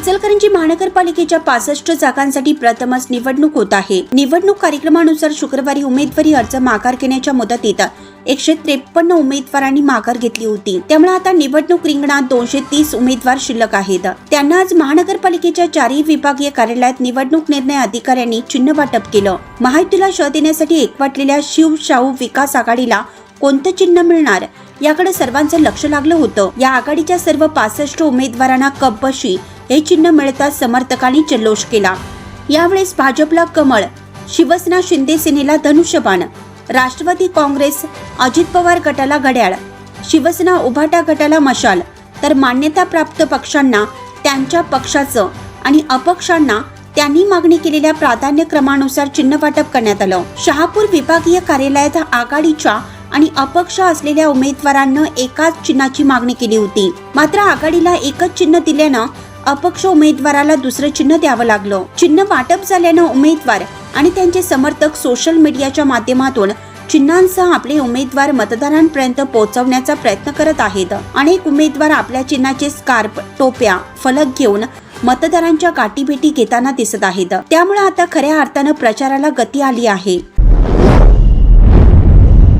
इचलकरंजी महानगरपालिकेच्या पासष्ट जागांसाठी प्रथमच निवडणूक होत आहे. निवडणूक कार्यक्रमानुसार शुक्रवारी उमेदवारी अर्ज माघार घेण्याच्या मुदतीत एकशे त्रेपन्न उमेदवारांनी माघार घेतली होती. त्यामुळे आता निवडणूक रिंगणात दोनशे तीस उमेदवार शिल्लक आहेत. त्यांना आज महानगरपालिकेच्या चारही विभागीय कार्यालयात निवडणूक निर्णय अधिकाऱ्यांनी चिन्ह वाटप केलं. महायुतीला शह देण्यासाठी एकवटलेल्या शिव शाहू विकास आघाडीला कोणतं चिन्ह मिळणार? याकडे सर्वांचं लक्ष लागलं होतं. या आघाडीच्या सर्व पासष्ट उमेदवारांना कब्बशी हे चिन्ह मिळताच समर्थकांनी जल्लोष केला. यावेळेस भाजपला कमळ शिवसेना शिंदे सेनेला धनुष्यबाण राष्ट्रवादी काँग्रेस अजित पवार गटाला घड्याळ शिवसेना उभाटा गटाला मशाल तर मान्यताप्राप्त पक्षांना त्यांच्या पक्षाचं आणि अपक्षांना त्यांनी मागणी केलेल्या प्राधान्यक्रमानुसार चिन्ह वाटप करण्यात आलं. शहापूर विभागीय कार्यालयात आघाडीच्या आणि अपक्ष असलेल्या उमेदवारांना एकाच चिन्हाची मागणी केली होती. मात्र आघाडीला एकच चिन्ह दिल्यानं अपक्ष उमेदवाराला दुसरं चिन्ह द्यावं लागलं. चिन्ह वाटप झाल्यानं उमेदवार आणि त्यांचे समर्थक सोशल मीडियाच्या माध्यमातून चिन्हांसह आपले उमेदवार मतदारांपर्यंत पोहोचवण्याचा प्रयत्न करत आहेत. अनेक उमेदवार आपल्या चिन्हाचे स्कार्प टोप्या फलक घेऊन मतदारांच्या गाठीभेटी घेताना दिसत आहेत. त्यामुळे आता खऱ्या अर्थानं प्रचाराला गती आली आहे.